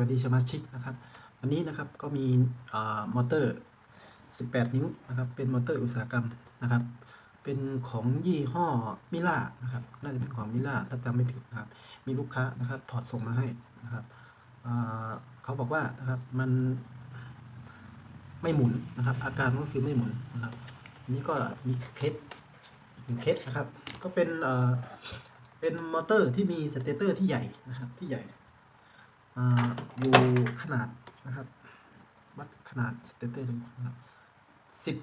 วัสดีสมาชิกนะครับ วันนี้นะครับก็มีอมอเตอร์ 18 นิ้วนะครับ เป็นมอเตอร์อุตสาหกรรมนะครับ เป็นของยี่ห้อมิล่านะครับ น่าจะเป็นของมิล่าถ้าจำไม่ผิดนะครับ มีลูกค้านะครับถอดส่งมาให้นะครับเขาบอกว่านะครับมันไม่หมุนนะครับ อาการก็คือไม่หมุนนะครับนี้ก็มีเคสอีกหนึ่งเคสนะครับ ก็เป็นเอ่อเป็นมอเตอร์ที่มีสเตเตอร์ที่ใหญ่นะครับที่ใหญ่ อยู่ขนาดนะครับ วัดขนาดสเตเตอร์นะครับสิบ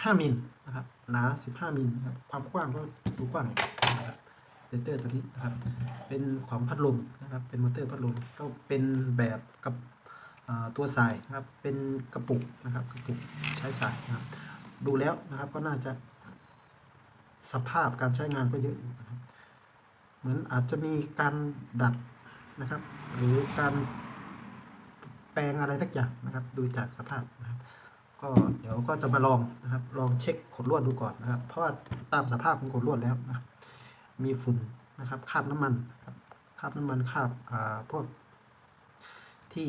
ห้ามิลนะครับหนาสิบห้ามิลนะครับความกว้างก็ดูกว้างนะครับสเตเตอร์ตัวนี้นะครับเป็นของพัดลมนะครับเป็นมอเตอร์พัดลมก็เป็นแบบกับตัวสายนะครับเป็นกระปุกนะครับกระปุกใช้สายนะครับดูแล้วนะครับก็น่าจะสภาพการใช้งานก็เยอะอยู่นะครับเหมือนอาจจะมีการดัด นะครับ หรือการแปลงอะไรสักอย่างนะครับ ดูจากสภาพนะครับ ก็เดี๋ยวก็จะมาลองนะครับ ลองเช็คขดลวดดูก่อนนะครับ เพราะว่าตามสภาพของขดลวดแล้วนะครับ มีฝุ่นนะครับคราบน้ำมันครับคราบน้ำมันคราบอ่าพวกที่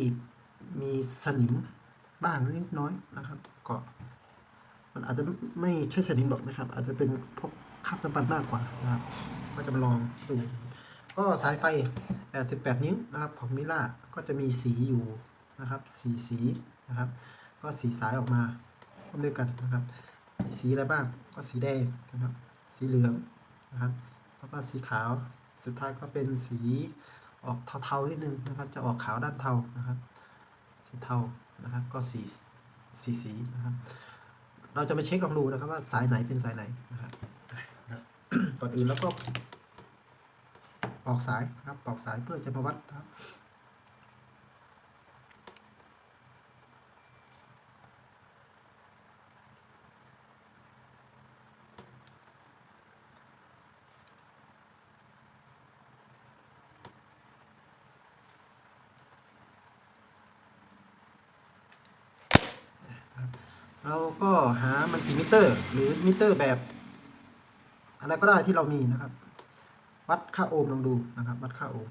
มีสนิมบ้างนิดน้อยนะครับ ก็มันอาจจะไม่ใช่สนิมหรอกนะครับ อาจจะเป็นพวกคราบน้ำมันมากกว่านะครับ ก็จะมาลองดู ก็สายไฟ88นิ้วนะครับของมิล่าก็จะมีสีอยู่นะครับสีสีนะครับ ก็สีสายออกมาพร้อมด้วยกันนะครับ สีอะไรบ้างก็สีแดงนะครับ สีเหลืองนะครับ แล้วก็สีขาวสุดท้ายก็เป็นสีออกเทาๆนิดนึงนะครับ จะออกขาวด้านเทานะครับ สีเทานะครับ ก็สีสีสีนะครับ เราจะมาเช็คลองดูนะครับว่าสายไหนเป็นสายไหนนะครับนะครับก่อนอื่นแล้วก็ ปอกสายนะครับปอกสายเพื่อจะมาวัดนะครับเราก็หามันติมิเตอร์ หรือมิเตอร์แบบ อะไรก็ได้ที่เรามีนะครับ วัดค่าโอห์มลองดูนะครับ วัดค่าโอห์ม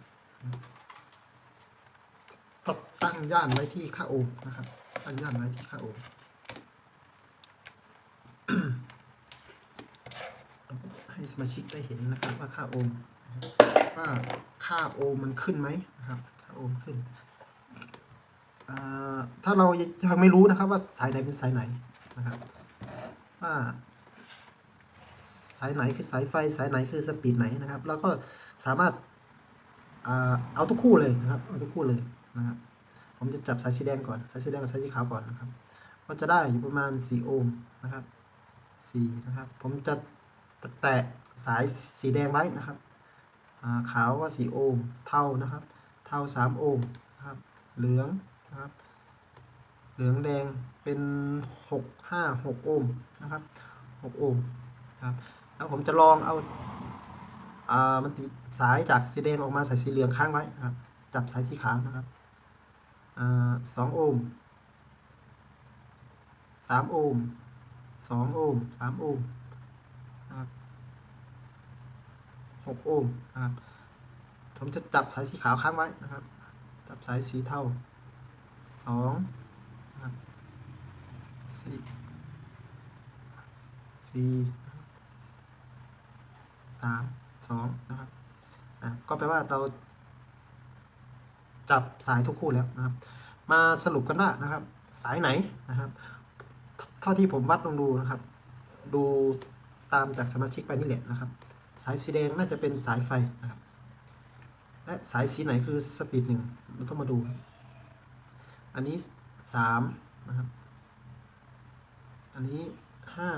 ตั้งย่านไว้ที่ค่าโอห์มนะครับ ตั้งย่านไว้ที่ค่าโอห์มให้สมาชิกได้เห็นนะครับว่าค่าโอห์มว่าค่าโอห์มมันขึ้นไหมนะครับค่าโอห์มขึ้นถ้าเรายังไม่รู้นะครับว่าสายไหนเป็นสายไหนนะครับว่าายไหนคือสายไฟสายไหนคือสปีดไหนนะครับ แล้วก็สามารถเอาทุกคู่เลยนะครับเอาทุกคู่เลยนะครับผมจะจับสายสีแดงก่อนสายสีแดงกับสายสีขาวก่อนนะครับ ก็จะได้อยู่ประมาณ 4 โอห์มนะครับ4นะครับ ผมจะแตะสายสีแดงไว้นะครับขาวว่า4โอห์มเท่านะครับ เท่า 3 โอห์มนะครับ เหลืองนะครับ เหลืองแดงเป็น 6 5 6 โอห์มนะครับ 6 โอห์มนะครับ แล้วผมจะลองเอาอ่ามันติดสายจากสีแดงออกมาสายสีเหลืองค้างไว้ครับ จับสายสีขาวนะครับอ่าสองโอห์มสามโอห์มสองโอห์มสามโอห์มนะครับหกโอห์มนะครับผมจะจับสายสีขาวค้างไว้นะครับ จับสายสีเทาสองนะครับสี่สี่ สามสองนะครับอะก็แปลว่าเรา จับสายทุกคู่แล้วนะครับ มาสรุปกันว่านะครับ สายไหนนะครับ เท่าที่ผมวัดลองดูนะครับ ดูตามจากสมาชิกไปนี่แหละนะครับ สายสีแดงน่าจะเป็นสายไฟนะครับ และสายสีไหนคือสปีดหนึ่งเราต้องมาดู อันนี้สามนะครับ อันนี้ห้า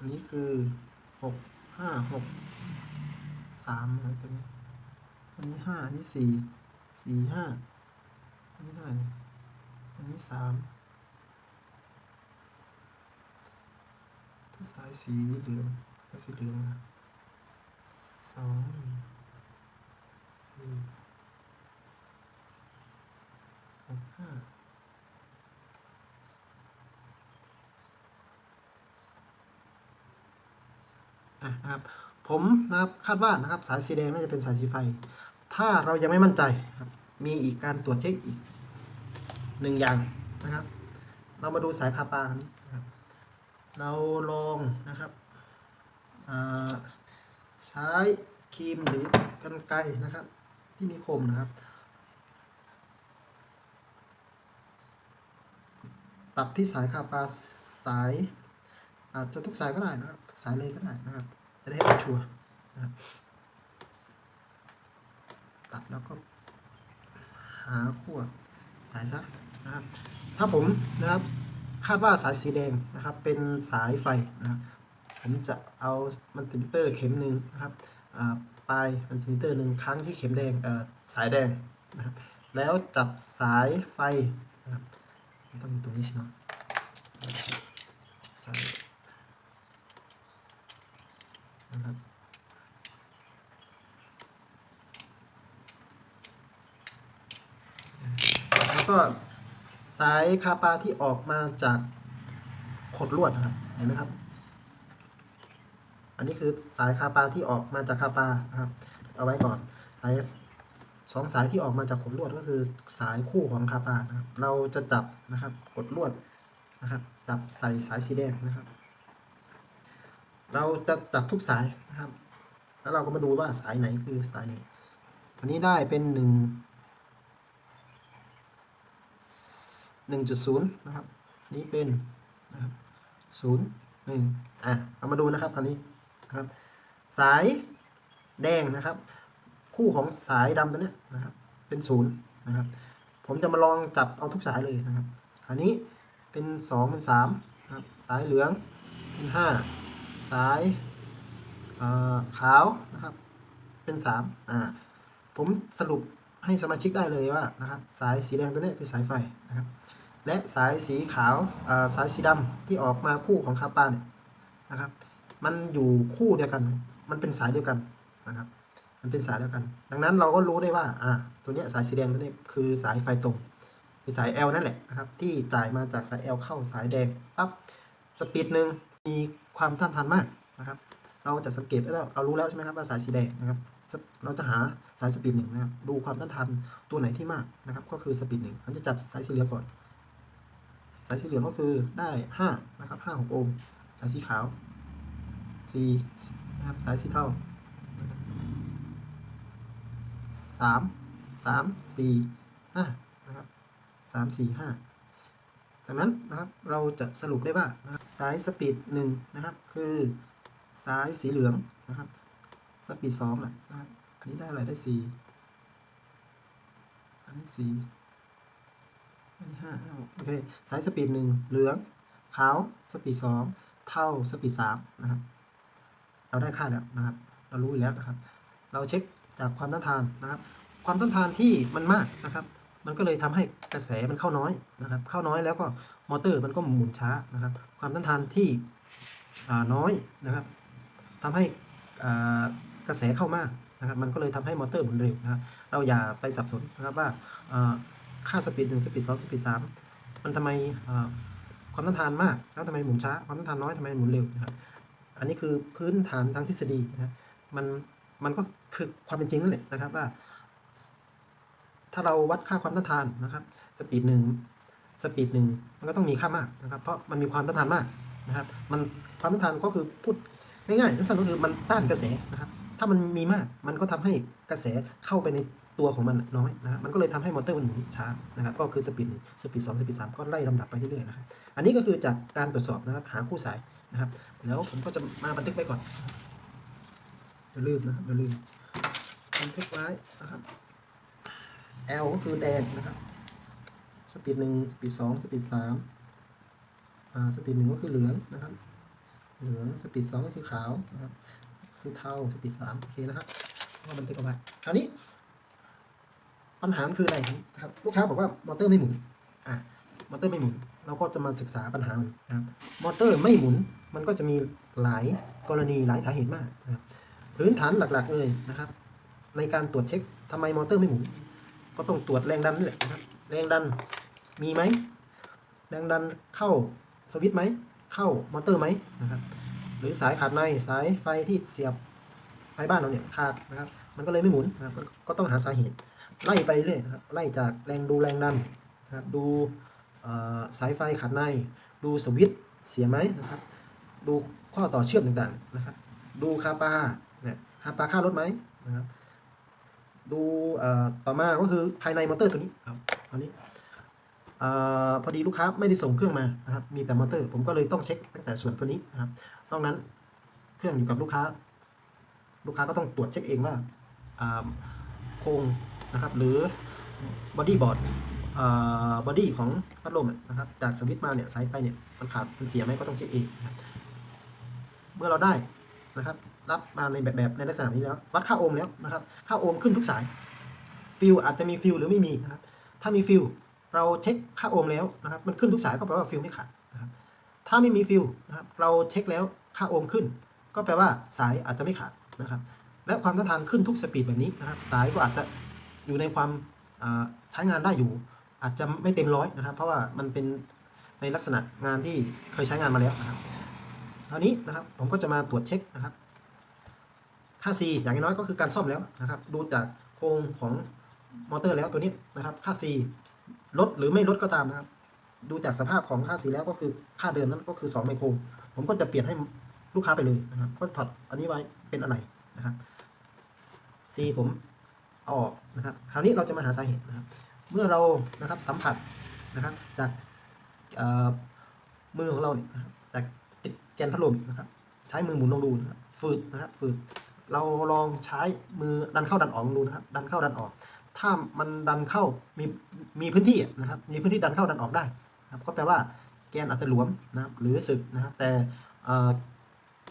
อันนี้คือหกห้าหกสามอะไรตัวนี้ อันนี้ห้าอันนี้สี่สี่ห้าอันนี้เท่าไหร่นี่อันนี้สามถ้าสายสีเหลืองสายสีเหลืองนะสองสี่หกห้า อะ นะครับ ผมนะครับคาดว่านะครับสายสีแดงน่าจะเป็นสายสีไฟ ถ้าเรายังไม่มั่นใจครับมีอีกการตรวจเช็คอีกหนึ่งอย่างนะครับ เรามาดูสายคาปานี้นะครับเราลองนะครับใช้ครีมหรือกันไกนะครับ ที่มีคมนะครับตัดที่สายคาปาสายอาจจะทุกสายก็ได้นะครับสายเลยก็ได้นะครับ จะได้ให้ชัวร์นะตัดแล้วก็หาขั้วสายซะนะครับถ้าผมนะครับคาดว่าสายสีแดงนะครับเป็นสายไฟนะครับผมจะเอามันติมิเตอร์เข็มหนึ่งนะครับปลายมันติมิเตอร์หนึ่งครั้งที่เข็มแดงสายแดงนะครับแล้วจับสายไฟนะครับมันต้องมีตรงนี้สิเนาะสายนะครับ แล้วก็ สายคาปาที่ออกมาจากขดลวดนะครับเห็นไหมครับ อันนี้คือสายคาปาที่ออกมาจากคาปานะครับ เอาไว้ก่อน สายสองสายที่ออกมาจากขดลวดก็คือสายคู่ของคาปานะครับ เราจะจับนะครับขดลวดนะครับ จับใส่สายสีแดงนะครับ เราจะจับทุกสายนะครับ แล้วเราก็มาดูว่าสายไหนคือสายไหนอันนี้ได้เป็นหนึ่ง หนึ่งจุดศูนย์นะครับ นี่เป็นนะครับศูนย์หนึ่งอะเรามาดูนะครับคราวนี้นะครับ สายแดงนะครับ คู่ของสายดำตัวเนี้ยนะครับ เป็นศูนย์นะครับ ผมจะมาลองจับเอาทุกสายเลยนะครับอันนี้เป็นสองเป็นสามนะครับสายเหลืองเป็นห้าสายขาวนะครับ เป็นสามอ่าผมสรุปให้สมาชิกได้เลยว่านะครับ สายสีแดงตัวเนี้ยคือสายไฟนะครับ และสายสีขาวสายสีดำที่ออกมาคู่ของคาปาเนี่ยนะครับ มันอยู่คู่เดียวกัน มันเป็นสายเดียวกันนะครับ มันเป็นสายเดียวกัน ดังนั้นเราก็รู้ได้ว่าอ่าตัวเนี้ยสายสีแดงตัวนี้คือสายไฟตรงคือสาย L นั่นแหละนะครับที่จ่ายมาจากสาย L เข้าสายแดงปั๊บสปีดหนึ่งมีความต้านทานมากนะครับ เราจะสังเกตได้แล้วเรารู้แล้วใช่ไหมครับว่าสายสีแดงนะครับเราจะหาสายสปีดหนึ่งนะครับดูความต้านทานตัวไหนที่มากนะครับ ก็คือสปีดหนึ่งเราจะจับสายสีเหลืองก่อน สายสีเหลืองก็คือได้ห้านะครับห้าหกโอห์มสายสีขาวสี่นะครับสายสีเทาสามสามสี่ห้านะครับสามสี่ห้าดังนั้นนะครับเราจะสรุปได้ว่านะครับสายสปีดหนึ่งนะครับคือสายสีเหลืองนะครับสปีดสองแหละนะครับอันนี้ได้อะไรได้สี่อันนี้สี่ ห้าห้าโอเคสายสปีดหนึ่งเหลืองขาวสปีดสองเท่าสปีดสามนะครับ เราได้ค่าแล้วนะครับ เรารู้อยู่แล้วนะครับ เราเช็คจากความต้านทานนะครับ ความต้านทานที่มันมากนะครับ มันก็เลยทำให้กระแสมันเข้าน้อยนะครับ เข้าน้อยแล้วก็มอเตอร์มันก็หมุนช้านะครับ ความต้านทานที่น้อยนะครับทำให้กระแสเข้ามากนะครับ มันก็เลยทำให้มอเตอร์หมุนเร็วนะครับเราอย่าไปสับสนนะครับว่า ค่าสปีดหนึ่งสปีดสองสปีดสามมันทำไมความต้านทานมาก แล้วทำไมหมุนช้า ความต้านทานน้อยทำไมหมุนเร็วนะครับอันนี้คือพื้นฐานทางทฤษฎีนะครับมันมันก็คือความเป็นจริงนั่นแหละนะครับว่า ถ้าเราวัดค่าความต้านทานนะครับ สปีดหนึ่งสปีดหนึ่งมันก็ต้องมีค่ามากนะครับ เพราะมันมีความต้านทานมากนะครับ มันความต้านทานก็คือพูดง่ายๆสั้นก็คือมันต้านกระแสนะครับ ถ้ามันมีมาก มันก็ทำให้กระแสเข้าไปใน ตัวของมันน้อยนะครับมันก็เลยทำให้มอเตอร์มันหมุนช้านะครับก็คือสปีดหนึ่งสปีดสองสปีดสามก็ไล่ลำดับไปเรื่อยๆนะครับอันนี้ก็คือจากการตรวจสอบนะครับหาคู่สายนะครับแล้วผมก็จะมาบันทึกไว้ก่อนอย่าลืมนะครับอย่าลืมบันทึกไว้นะครับ L ก็คือแดงนะครับสปีดหนึ่งสปีดสองสปีดสามอ่าสปีดหนึ่งก็คือเหลืองนะครับ เหลืองสปีดสองก็คือขาวนะครับคือเทาสปีดสามโอเคนะครับก็บันทึกเอาไว้คราวนี้ ปัญหามคืออะไรครับลูกค้าบอกว่ามอเตอร์ไม่หมุนอะมอเตอร์ไม่หมุน เราก็จะมาศึกษาปัญหามันนะครับมอเตอร์ไม่หมุนมันก็จะมีหลายกรณีหลายสาเหตุมากนะครับพื้นฐานหลักๆเลยนะครับ ในการตรวจเช็คทำไมมอเตอร์ไม่หมุน ก็ต้องตรวจแรงดันนี่แหละนะครับแรงดันมีไหมแรงดันเข้าสวิตช์ไหมเข้ามอเตอร์ไหมนะครับหรือสายขาดในสายไฟที่เสียบไฟบ้านเราเนี่ยขาดนะครับมันก็เลยไม่หมุนนะครับก็ต้องหาสาเหตุ ไล่ไปเรื่อยนะครับ ไล่จากแรงดูแรงดันนะครับ ดูสายไฟขัดใน ดูสวิตช์เสียไหมนะครับ ดูข้อต่อเชื่อมต่างๆนะครับ ดูคาปาเนี่ยคาปาค่ารถไหมนะครับ ดูต่อมาก็คือภายในมอเตอร์ตัวนี้ครับอันนี้อพอดีลูกค้าไม่ได้ส่งเครื่องมานะครับ มีแต่มอเตอร์ ผมก็เลยต้องเช็คตั้งแต่ส่วนตัวนี้นะครับ นอกนั้นเครื่องอยู่กับลูกค้า ลูกค้าก็ต้องตรวจเช็คเองว่าโครง นะครับ หรือบอดี้บอร์ดบอดี้ของพัดลมนะครับจากสวิตช์มาเนี่ยสายไฟเนี่ยมันขาดมันเสียไหมก็ต้องเช็คเองนะครับเมื่อเราได้นะครับ รับมาในแบบแบบในลักษณะนี้แล้ว วัดค่าโอห์มแล้วนะครับ ค่าโอห์มขึ้นทุกสายฟิลอาจจะมีฟิลหรือไม่มีนะครับ ถ้ามีฟิลเราเช็คค่าโอห์มแล้วนะครับ มันขึ้นทุกสายก็แปลว่าฟิลไม่ขาดนะครับถ้าไม่มีฟิลนะครับเราเช็คแล้วค่าโอห์มขึ้น ก็แปลว่าสายอาจจะไม่ขาดนะครับ และความต้านทานขึ้นทุกสปีดแบบนี้นะครับ สายก็อาจจะ อยู่ในความใช้งานได้อยู่ อาจจะไม่เต็มร้อยนะครับ เพราะว่ามันเป็นในลักษณะงานที่เคยใช้งานมาแล้วนะครับคราวนี้นะครับผมก็จะมาตรวจเช็คนะครับ ค่า C อย่างน้อยก็คือการซ่อมแล้วนะครับ ดูจากโครงของมอเตอร์แล้วตัวนี้นะครับ ค่า C ลดหรือไม่ลดก็ตามนะครับ ดูจากสภาพของค่า C แล้วก็คือค่าเดิมนั้นก็คือ 2 ไมโคร ผมก็จะเปลี่ยนให้ลูกค้าไปเลยนะครับ ก็ถอดอันนี้ไว้เป็นอะไรนะครับ C ผม ออกนะครับคราวนี้เราจะมาหาสาเหตุนะครับเมื่อเรานะครับสัมผัสนะครับจากมือของเราเนี่ยนะครับจากติดแกนพัดลมนะครับ ใช้มือหมุนลองดูนะครับฝืดนะครับฝืดเราลองใช้มือดันเข้าดันออกลองดูนะครับ ดันเข้าดันออก ถ้ามันดันเข้ามีมีพื้นที่นะครับ มีพื้นที่ดันเข้าดันออกได้นะครับ ก็แปลว่าแกนอาจจะหลวมนะครับ หรือสึกนะครับ แต่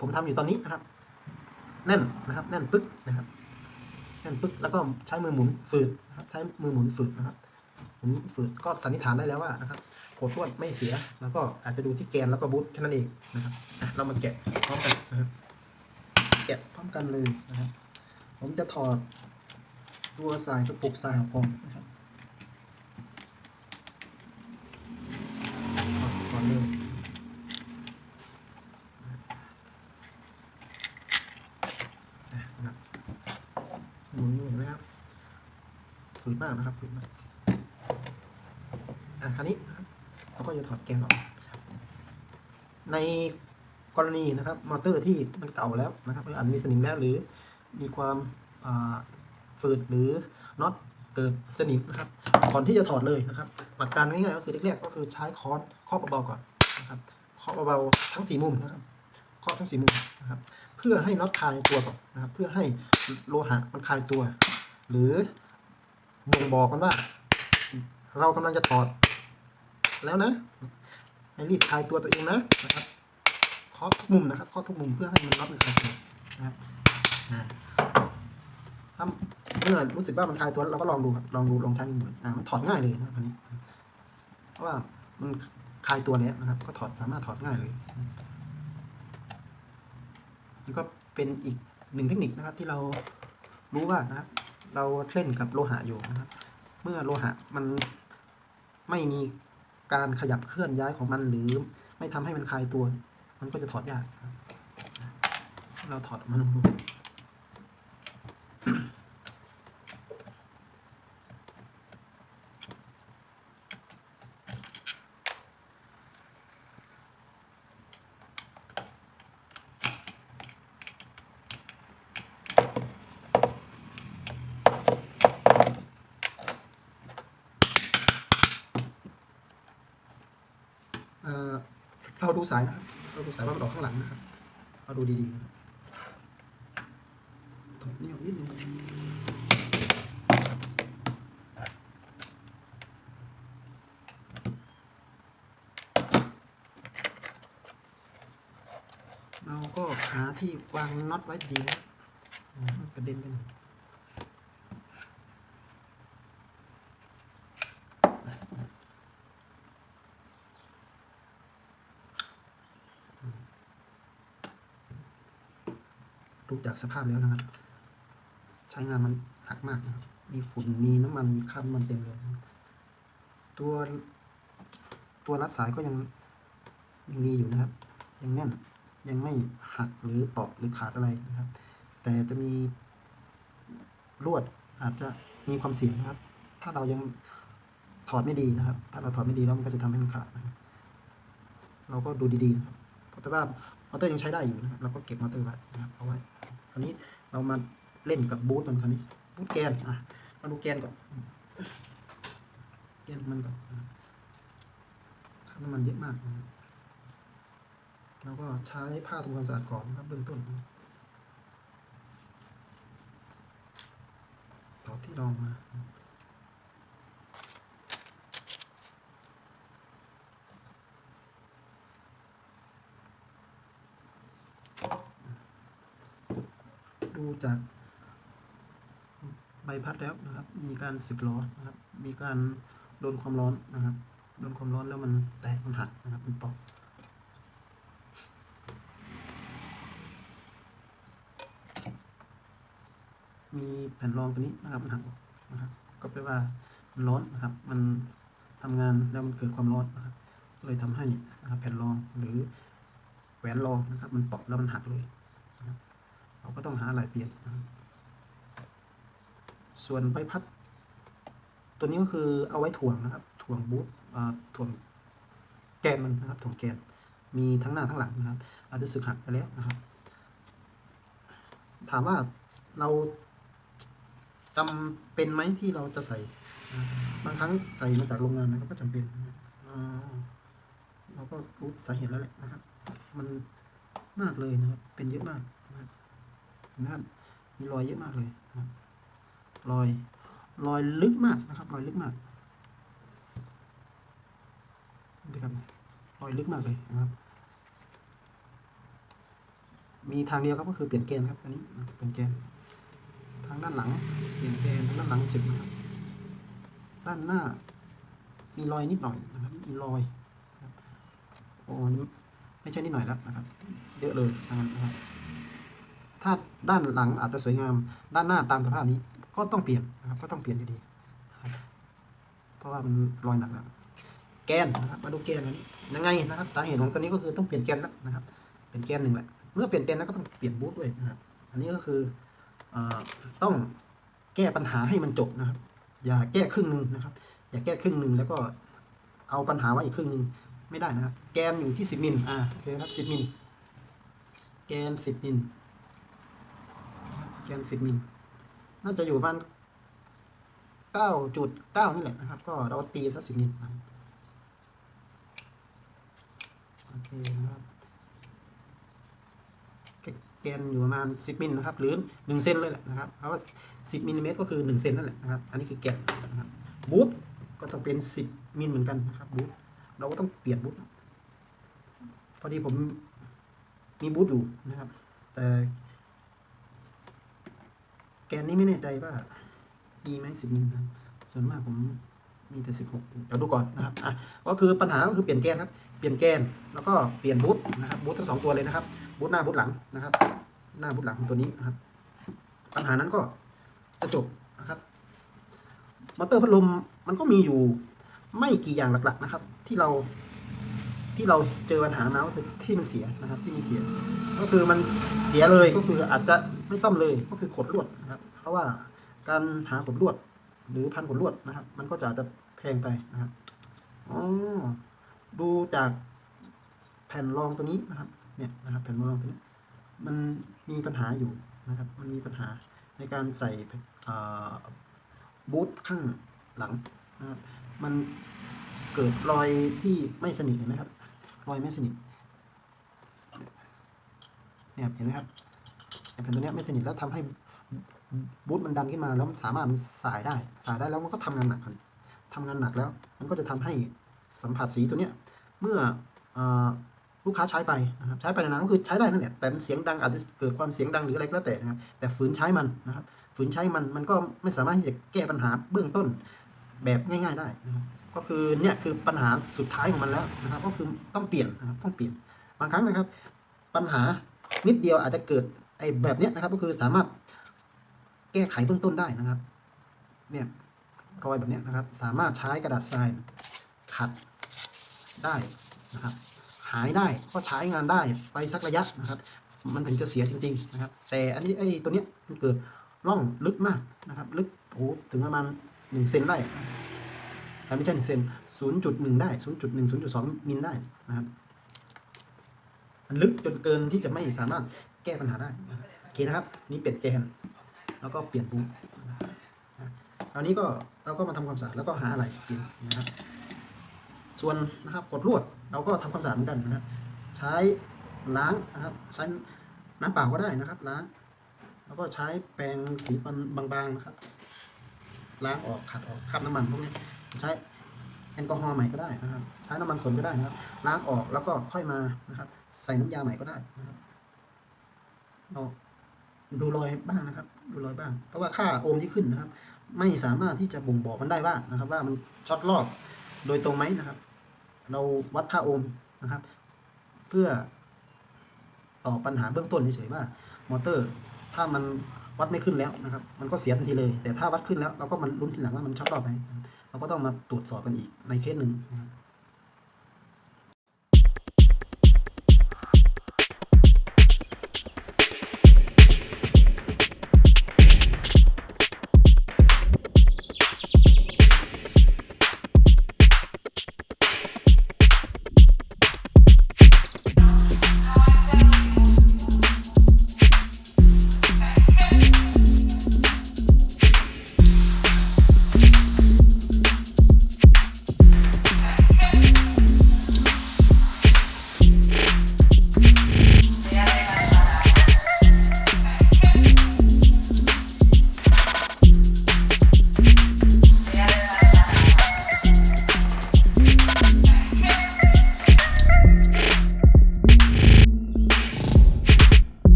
ผมทำอยู่ตอนนี้นะครับ แน่นนะครับ แน่นปึ๊กนะครับ น่นปึ๊กแล้วก็ใช้มือหมุนฝืดนะครับใช้มือหมุนฝืดนะครับหมุนฝืดก็สันนิษฐานได้แล้วว่านะครับโคตรวดไม่เสีย แล้วก็อาจจะดูที่แกนแล้วก็บูทแค่นั้นเองนะครับเรามาแกะพร้อมกันนะครับแกะพร้อมกันเลยนะครับผมจะถอดตัวสายกระปุกสายของผมนะครับถอดก่อนเลยนะครับหมุนอยู่นะครับฝื นมากนะครับฝืนมากอะคราวนี้เราก็จะถอดแกนออก ในกรณีนะครับ มอเตอร์ที่มันเก่าแล้วนะครับหรืออาจมีสนิมแล้วหรือมีความฝืดหรือน็อตเกิดสนิมนะครับ ก่อนที่จะถอดเลยนะครับ หลักการง่ายๆก็คือแรกๆก็คือใช้ค้อนเคาะเบาๆก่อนนะครับเคาะเบาๆทั้งสี่มุมนะครับเคาะทั้งสี่มุมนะครับ เพื่อให้น็อตคลายตัวก่อนนะครับ เพื่อให้โลหะมันคลายตัว หรือ บ่งบอกกันว่า เรากำลังจะถอด แล้วนะให้รีบคลายตัวตัวเองนะนะครับเคาะทุกมุมนะครับเคาะทุกมุมเพื่อให้มันรับมันคลายตัวนะครับถ้าเมื่อรู้สึกว่ามันคลายตัวเราก็ลองดูครับลองดูลองใช้มืออ่ามันถอดง่ายเลยนะครับอันนี้เพราะว่ามันคลายตัวแล้วนะครับ ก็ถอดสามารถถอดง่ายเลยนี่ก็เป็นอีกหนึ่งเทคนิคนะครับที่เรารู้ว่านะครับ เราเล่นกับโลหะอยู่นะครับ เมื่อโลหะมันไม่มีการขยับเคลื่อนย้ายของมันหรือไม่ทำให้มันคลายตัว มันก็จะถอดยาก เราถอดมันลงดูเอ่อเรา ดูสายนะครับเราดูสายว่ามันออกข้างหลังนะครับเราดูดีๆถอดนี่ออกนิดนึงเราก็หาที่วางน็อตไว้ดีนะกระเด็นไปหน่อย ดูจากสภาพแล้วนะครับ ใช้งานมันหนักมากนะครับมีฝุ่นมีน้ำมันมีคราบมันเต็มเลยนะตัวตัวรัดสายก็ยังยังดีอยู่นะครับ ยังแน่นยังไม่หักหรือเปราะหรือขาดอะไรนะครับ แต่จะมีลวดอาจจะมีความเสี่ยงนะครับ ถ้าเรายังถอดไม่ดีนะครับ ถ้าเราถอดไม่ดีแล้วมันก็จะทำให้มันขาดนะครับเราก็ดูดีๆนะครับแต่ว่ามอเตอร์ยังใช้ได้อยู่นะครับเราก็เก็บมอเตอร์ไว้นะครับเอาไว้ ราวนี้เรามาเล่นกับบูทมันคราวนี้บูทแกนอะมาดูแกนก่อนแกนมันก่อนน้ำมันเยอะมากนะครับเราก็ใช้ผ้าทำความสะอาดก่อนนะครับเบื้องต้นต่อที่รองมา จากใบพัดแล้วนะครับ มีการสึกล้อนะครับ มีการโดนความร้อนนะครับ โดนความร้อนแล้วมันแตกมันหักนะครับ มันตอกมีแผ่นรองตัวนี้นะครับมันหักออกนะครับ ก็แปลว่ามันร้อนนะครับ มันทำงานแล้วมันเกิดความร้อนนะครับ เลยทำให้นะครับแผ่นรองหรือแหวนรองนะครับ มันตอกแล้วมันหักเลย เราก็ต้องหาอะไรเปลี่ยน ส่วนใบพัด ตัวนี้ก็คือเอาไว้ถ่วงนะครับ ถ่วงบูทอ่าถ่วงแกนมันนะครับ ถ่วงแกน มีทั้งหน้าทั้งหลังนะครับ อาจจะสึกหักไปแล้วนะครับ ถามว่าเราจำเป็นไหมที่เราจะใส่ บางครั้งใส่มาจากโรงงานนะครับก็จำเป็นเราก็รู้สาเหตุแล้วแหละนะครับ มันมากเลยนะครับ เป็นเยอะมาก นะครับมีรอยเยอะมากเลยนะครับรอยรอยลึกมากนะครับ รอยลึกมากนี่ครับรอยลึกมากเลยนะครับ มีทางเดียวครับก็คือเปลี่ยนแกนครับอันนี้เปลี่ยนแกนทางด้านหลังเปลี่ยนแกนทางด้านหลังสิบนะครับด้านหน้า มีรอยนิดหน่อยนะครับมีรอยโอ้ไม่ใช่นิดหน่อยแล้วนะครับ เยอะเลยทางนั้นนะครับ ถ้าด้านหลังอาจจะสวยงาม ด้านหน้าตามสภาพนี้ก็ต้องเปลี่ยนนะครับ ก็ต้องเปลี่ยนอยู่ดี เพราะว่ามันรอยหนักแล้วแกนนะครับ มาดูแกนอันนี้ยังไงนะครับ สาเหตุของตัวนี้ก็คือต้องเปลี่ยนแกนแล้วนะครับ เป็นแกนหนึ่งแหละ เมื่อเปลี่ยนแกนแล้วก็ต้องเปลี่ยนบูทด้วยนะครับ อันนี้ก็คืออต้องแก้ปัญหาให้มันจบนะครับ อย่าแก้ครึ่งหนึ่งนะครับ อย่าแก้ครึ่งหนึ่งแล้วก็เอาปัญหาไว้อีกครึ่งหนึ่งไม่ได้นะครับ แกนอยู่ที่สิบมิล อ่า โอเคครับสิบมิล แกนสิบมิล แกนสิบมิลน่าจะอยู่ประมาณเก้าจุดเก้านี่แหละนะครับ ก็เราตีสักสิบมิลนะโอเคนะครับแกนอยู่ประมาณสิบมิลนะครับ หรือหนึ่งเซนเลยแหละนะครับเพราะว่าสิบมิลลิเมตรก็คือหนึ่งเซนนั่นแหละนะครับ อันนี้คือแกนนะครับบูทก็ต้องเป็นสิบมิลเหมือนกันนะครับบูทเราก็ต้องเปลี่ยนบูทพอดีผมมีบูทอยู่นะครับ แต่ แกนนี้ไม่แน่ใจว่ามีไหมสิบมิลครับส่วนมากผมมีแต่สิบหกเดี๋ยวดูก่อนนะครับอะก็คือปัญหาก็คือเปลี่ยนแกนครับ เปลี่ยนแกนแล้วก็เปลี่ยนบูทนะครับบูททั้งสองตัวเลยนะครับบูทหน้าบูทหลังนะครับ หน้าบูทหลังของตัวนี้นะครับ ปัญหานั้นก็จะจบนะครับมอเตอร์พัดลมมันก็มีอยู่ไม่กี่อย่างหลักๆนะครับ ที่เราที่เราเจอปัญหามาก็คือที่มันเสียนะครับ ที่มีเสีย ก็คือมันเสียเลยก็คืออาจจะ ไม่ซ่อมเลยก็คือขดลวดนะครับ เพราะว่าการหาขดลวด หรือพันขดลวดนะครับ มันก็จะจะแพงไปนะครับอ๋อดูจากแผ่นรองตัวนี้นะครับ เนี่ยนะครับ แผ่นรองตัวนี้ มันมีปัญหาอยู่นะครับ มันมีปัญหาในการใส่บูทข้างหลังนะครับ มันเกิดรอยที่ไม่สนิทเห็นไหมครับ รอยไม่สนิทเนี่ยเห็นไหมครับ แผ่นตัวเนี้ยไม่สนิทแล้วทำให้บูทมันดันขึ้นมาแล้วมันสามารถมันสายได้ สายได้แล้วมันก็ทำงานหนักครับทำงานหนักแล้ว มันก็จะทำให้สัมผัสสีตัวเนี้ยเมื่ออลูกค้าใช้ไปนะครับใช้ไปนานก็คือใช้ได้นั่นแหละแต่มันเสียงดังอาจจะเกิดความเสียงดังหรืออะไรก็แล้วแต่นะครับแต่ฝืนใช้มันนะครับฝืนใช้มันมันก็ไม่สามารถที่จะแก้ปัญหาเบื้องต้นแบบง่าย ๆได้นะครับก็คือเนี่ยคือปัญหาสุดท้ายของมันแล้วนะครับ ก็คือต้องเปลี่ยนนะครับต้องเปลี่ยนบางครั้งนะครับ ปัญหานิดเดียวอาจจะเกิด อ้แบบเนี้ยนะครับ ก็คือสามารถแก้ไขเบื้องต้นได้นะครับ เนี่ยรอยแบบเนี้ยนะครับ สามารถใช้กระดาษทรายขัดได้นะครับ หายได้ก็ใช้งานได้ไปสักระยะนะครับ มันถึงจะเสียจริง ๆ นะครับ แต่อันนี้ไอ้ตัวเนี้ยมันเกิดร่องลึกมากนะครับ ลึกโอ้ถึงประมาณหนึ่งเซนได้อ่ไม่ใช่หนึ่งเซนศูนย์จุดหนึ่งได้ศูนย์จุดหนึ่งศูนย์จุดสองมิลได้นะครับมันลึกจนเกินที่จะไม่สามารถ แก้ปัญหาได้โอเคนะครับ นี่เป็ดแกนแล้วก็เปลี่ยนปุ๊บคราวนี้ก็เราก็มาทำความสะอาดแล้วก็หาอะไรเปลี่ยนนะครับ ส่วนนะครับกดลวดเราก็ทำความสะอาดเหมือนกันนะครับ ใช้ล้างนะครับใช้น้ำเปล่าก็ได้นะครับ ล้าง แล้วก็ใช้แปรงสีฟันบางๆนะครับ ล้างออกขัดออกคราบน้ำมันพวกนี้ใช้แอลกอฮอล์ใหม่ก็ได้นะครับ ใช้น้ำมันสนก็ได้นะครับ ล้างออกแล้วก็ค่อยมานะครับ ใส่น้ำยาใหม่ก็ได้นะครับ เราดูรอยบ้างนะครับ ดูรอยบ้าง เพราะว่าค่าโอห์มที่ขึ้นนะครับ ไม่สามารถที่จะบ่งบอกมันได้ว่านะครับ ว่ามันช็อตรอบโดยตรงไหมนะครับ เราวัดค่าโอห์มนะครับ เพื่อตอบปัญหาเบื้องต้นเฉยๆว่า มอเตอร์ถ้ามันวัดไม่ขึ้นแล้วนะครับ มันก็เสียทันทีเลย แต่ถ้าวัดขึ้นแล้วเราก็มันลุ้นทีหลังว่ามันช็อตรอบไหมเราก็ต้องมาตรวจสอบกันอีกในเคสหนึ่งนะครับ